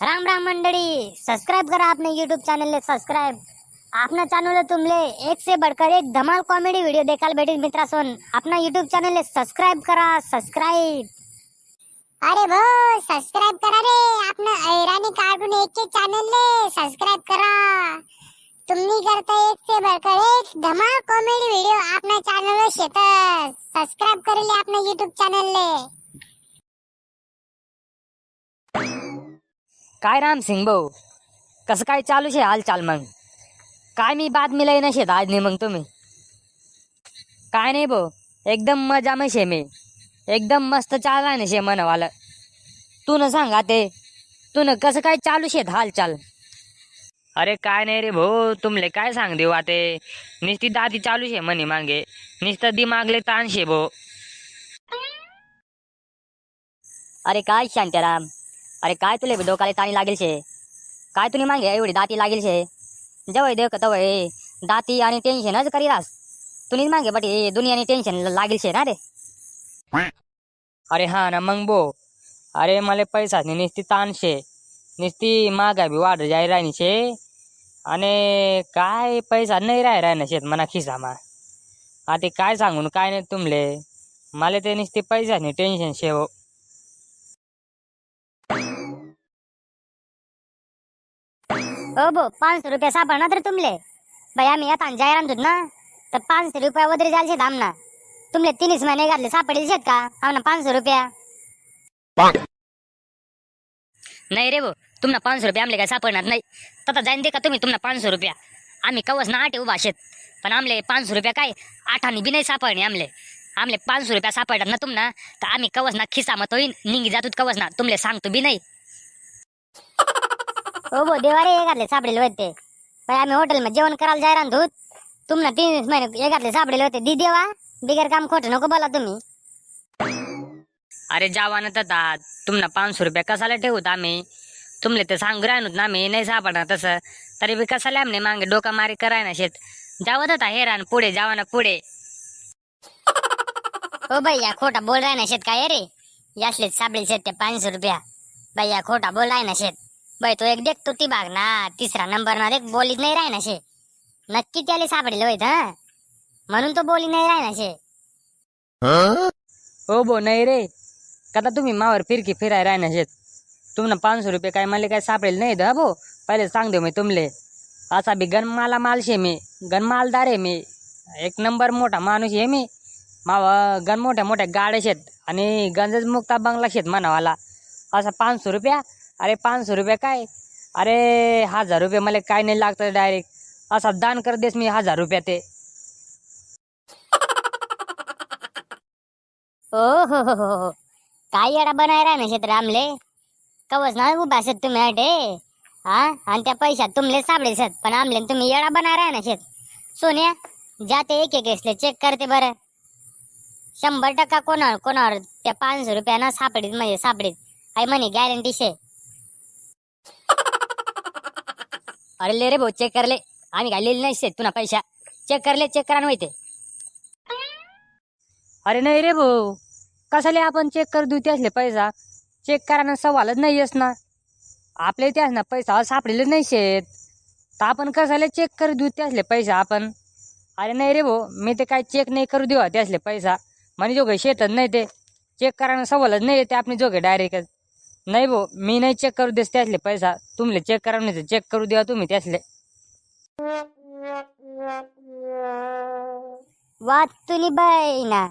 राम राम मंडळी सब्सक्राइब करा अपने यूट्यूब चैनल ले सब्सक्राइब अपना चैनल तुमले एक से बढ़कर एक धमाल कॉमेडी वीडियो देखायला भेटेल मित्रांनो अपना यूट्यूब चॅनल ले सबस्क्राईब करा सबस्क्राईब अरे भो सबस्क्राइब करा रे. आपलं ऐराणी कार्टून एक के चॅनल ले सबस्क्राइब करा. तुम्ही करता एक से बढ़कर एक धमाल कॉमेडी वीडियो आपल्या चॅनल वर शेतस सबस्क्राइब करेल आपल्या युट्यूब चॅनल ले. काय राम सिंग भाऊ? कसं काय चालू शे हालचाल मग? काय मी बातमी लई नशेत आज नाही मग तुम्ही? काय नाही भाऊ एकदम मजा में शे मी. एकदम मस्त चालला ना शे मनवालं. तू न सांगा ते तू न कसं काय चालू शेत हालचाल? अरे काय नाही रे भाऊ तुमले काय सांग देऊ ते नुसती दादी चालू शे म्हणे मागे नुसतं दिमागले ताण शे भाऊ. अरे काय शांताराम? अरे काय तुले डोकाले ताणी लागेल शे? काय तुने मागे एवढी दाती लागेल शे? जवळ देव का तवय दाती आणि टेन्शनच करी रास तुम्ही मागे बट दुनियाने टेन्शन लागेल शे ना रे? अरे हा ना मग बो. अरे मला पैसा नाही नुसती ताण शे. नुसती मागा बी वाढ जाय राहिनी शे. आणि काय पैसा नाही राह राहिना शेत मना खिसामा. आता काय सांगून काय नाही तुमले? मला ते नुसती पैसा नाही टेन्शन शे हो. ओ बो सौ रुपये सापडणार तर तुमले. भाई आम्ही आता जाहिराम ना तर पाचशे रुपया वगैरे जायला शेत आमना तुमले तीनच महिने घातले सापडेल शेत का? आमना पाचशे रुपया. नाही रे भो तुम्हाला पाच रुपये आमले काय सापडणार नाही. तथा जाईन दे का तुम्ही तुम्हाला पाच रुपया. आम्ही कवच ना आठ शेत. पण आमले पाच रुपया काय आठाने बी नाही सापडणे आमले. आमले पाच रुपया सापडतात ना तुम्हाला तर आम्ही कवच ना खिसा मत होईन निघी जातो कवच ना. तुमले सांगतो बी नाही. हो देवारे सापडेल होते बाई आम्ही हॉटेलमध्ये जेवण करायला जायला धूत तुम्हाला तीन महिने घातले सापडेल होते दी देवा बिगर काम खोटं नको बोला तुम्ही अरे जावानं तथा तुम्हाला पाचशे रुपया कसाला ठेवत आम्ही तुमले ते सांगू राहिनोत ना आम्ही नाही सापडणार तसं तरी बी आमने मागे डोका मारी कराय ना शेत जावत होता हेरान पुढे जावाना पुढे हो भैया खोटा बोल राय ना शेत काय रे यासले सापडेल शेत ते पाचशे रुपया भैया खोटा बोल राय ना शेत बाई तो एक देख ती भाग ना. तिसरा नंबर ना देख बोलीत नाही राय ना शे नक्की त्याला सापडेल होईत म्हणून तो बोली नाही राय ना शे हो बो नाही रे. कदा तुम्ही मावर फिरकी फिराय राहणार शेत तुम्हाला पाचशे रुपये काय मला काय सापडेल नाही दा भो पहिले सांग देऊ मी तुमले. असा बी गनमाला मालशे मी. गनमालदार आहे मी. एक नंबर मोठा माणूस आहे मी. मावा गन मोठ्या मोठ्या गाड्या शेत. आणि गंजच मुक्ता बंगला शेत म्हणावाला. असा पाचशे रुपया अरे पाचशे रुपये काय? अरे हजार रुपये मला काय नाही लागतं डायरेक्ट असा दान कर देस मी हजार रुपया ते. ओ हो हो हो हो. काय येडा बनाय राय ना शेत रामले? कवच ना उभा शेत तुम्ही अटे हा? आणि त्या पैशात तुमले सापडे सत पण आमले न तुम्ही येडा बनाय राय ना शेत. सोन्या जाते एक एक असले चेक करते बरं. शंभर टक्का कोणावर कोणावर त्या पाचशे रुपयानं सापडीत म्हणजे सापडीत. आई म्हणे गॅरंटी शे. अरे ले रे भाऊ चेक करले आम्ही काय लिहिले नाही शेत तुला पैसा चेक करले चेक करा माहिती अरे नाही रे भाऊ. कसाले आपण चेक कर देऊ असले पैसा? चेक करायला सवालच नाही येस ना आपल्या इथे ना पैसा सापडेलच नाही शेत. तर आपण कसाले चेक कर देऊ असले पैसा आपण? अरे नाही रे भाऊ मी ते काय चेक नाही करू देऊ असले पैसा. म्हणजे जोगे शेतच नाही ते. चेक करायला सवालच नाही येते आपली जोगे डायरेक्टच नाही भाऊ मी नाही चेक करू देस त्यासले पैसा. तुमले चेक करा नाही चेक करू द्या तुम्ही त्यासले वाद तुली बाई ना.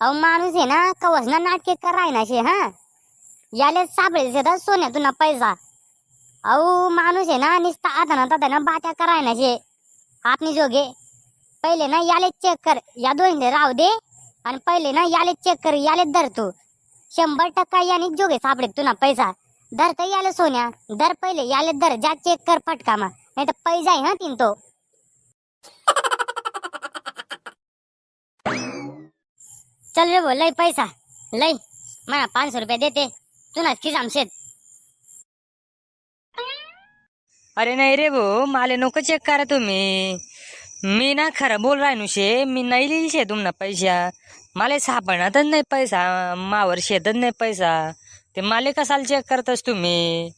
अहो माणूस आहे ना कवच ना नाटके कराय ना शे हा? याले सापडेल शेतात सोन्यातून पैसा. अहो माणूस आहे ना निस्ता आता ना ना बात्या कराय ना शे. आपली जोगे. पहिले ना याले चेक कर. या दोन राहू दे. आणि पहिले ना याले चेक कर. याले धर तू. शंभर टक्का याने जोगे सापडे तुना पैसा. दर तर याले सोन्या? दर पहिले याले दर जा चेक कर फटकामा नाही तर पैसा आहे हा तीन तो. चल रे बोल लय पैसा. लय. मला पाचशे रुपये देते. तुला खिसाम शेत. अरे नाही रे भाऊ माले नको चेक करा तुम्ही. मी ना खरं बोल राहिनुशे मी नाही लिहिल शे तुमना पैसा मला सापडणारच नाही पैसा मावर शेतच नाही पैसा. ते माले कसाला चेक करतस तुम्ही?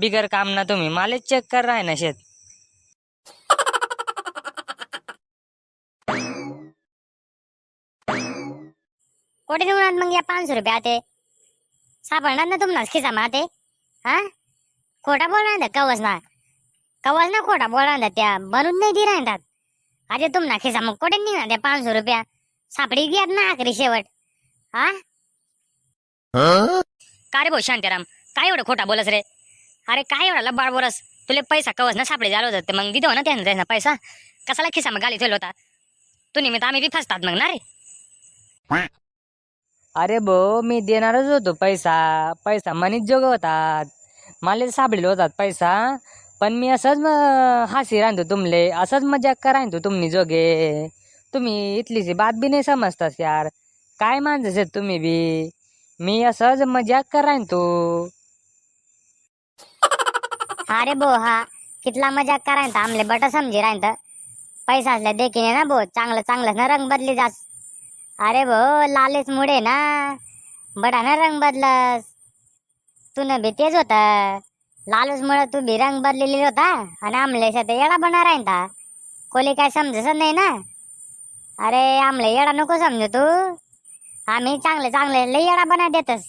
बिगर काम ना तुम्ही. मालेच चेक कर राय ना शेत. कोठे निघणार मग या पाचशे रुपये आते. सापडणार ना तुम्हाला खिसा माते. हा? खोटा बोलणार कवच ना. कवच ना खोटा बोलणार त्या. बनून नाही दि राहतात अरे तुम्हाला खिसा मग कोठे निघणार त्या पाचशे रुपया. सापडी घ्यात ना आखरी शेवट. हा? का रे भाऊ शांताराम? काय एवढं खोटा बोलस रे? अरे काय एवढा लबाड बोलस? तुले पैसा कवच ना सापडे झालं होतं ते मग दिदो ना त्यानं ना पैसा? कसाला खिसा मग गाली ठेवला होता? तू निमित्त आम्ही बी फसतात मग ना रे? अरे भो मी देणारच होतो पैसा. पैसा मनीच जोग होतात. मला सापडेल होतात पैसा. पण मी असंच म- हासी राहतो तुमले. असंच मजाक करायचो तुम्ही जोगे. तुम्ही इथलीची बात बी नाही समजतास यार. काय माणसं आहेत तुम्ही बी? मी असंच मजाक करायचो अरे बो हा कितला मजाक करायचा आमले बट समजी राहत पैसा असल्या देखीने ना बो चांगलं चांगलं ना रंग बदली जास. अरे भो लालेच मुडे ना. बडा ना रंग बदलस. तू न बी तेच होत. लालूच मुळे तू बी रंग बदलेली होता आणि आमले ते येडा आहे ना कोली काय समजस नाही ना. अरे आमले येडा नको समज तू. आम्ही चांगले चांगले लई येडा बना देतस.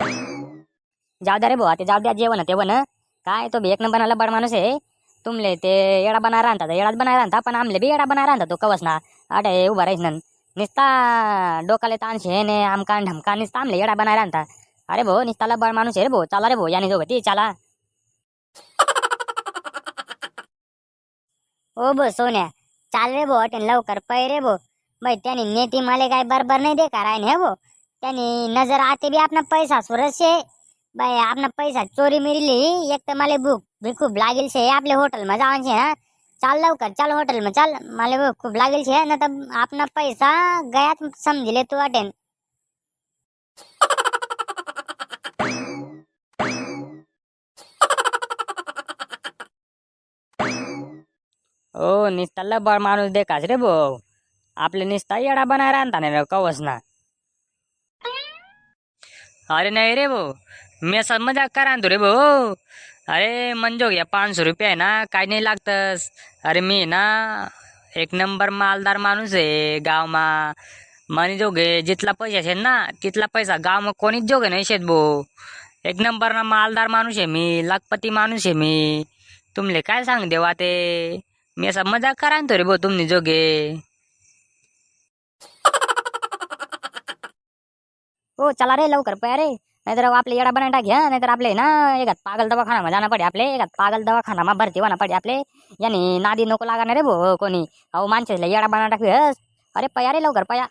जाऊ द्या रे भाऊ ते जाऊ द्या जेवण ते बन काय तो बी एक नंबर बड माणूस आहे. तुमले ते येडा बना राहता येडाच बना राहता पण आमले बी येडा बना राहता तो कवस ना अटे उभा राहीस ना निस्ता डोकाले ताण ने आमकान ढमका निस्ता आमले येडा बना राहता. अरे भाऊ निस्ताला बड माणूस आहे रे भाऊ चला रे भाऊ याने दोघं ती चला. हो बो, सोन्या, चाल रे भो अटेन लवकर पै रे भो भाई त्याने नेती माले काय बरबर नाही देखा राय ने भो त्याने नज़र आते भी आपना पैसा सुरस शे. भाई आपना पैसा चोरी मिळली एक तो माले भूक भी खूब लागिल से आपले होटल में जावन शे, हा. चाल लवकर, चल होटल मा चल, माले भूक खूब लागिल शे ना तर आपना पैसा गयात ले तू अटेन. ओ निस्ताला बळ माणूस देखाच रे भाऊ. आपले निस्ता येडा बनाय रांधता नाही कवच ना अरे नाही रे भाऊ. मी असं मजाक करा रे भाऊ? अरे मंजो घ्या पाचशे रुपये आहे ना काय नाही लागतस. अरे मी ना एक नंबर मालदार माणूस आहे गावमा. मनी जोगे जितला पैसा असेल ना तितला पैसा गाव मग कोणीच जोगे नाही शेत भाऊ. एक नंबर ना मालदार माणूस आहे मी लाखपती माणूस आहे मी. तुमले काय सांग देवा ते मी असा मजाक करा तो रे भाऊ तुम्ही जोगे. हो चला रे लवकर पया रे. नाहीतर आपले येडा बनाय टाक्या नाहीतर आपले ना एकात पागल दवाखाना जाणं पडे आपले. एकात पागल दवाखाना भरती होणं पडे आपले. याने नादी नको लागणार रे भो कोणी. अहो माणसाला येडा बना टाकू अरे पया रे लवकर पया.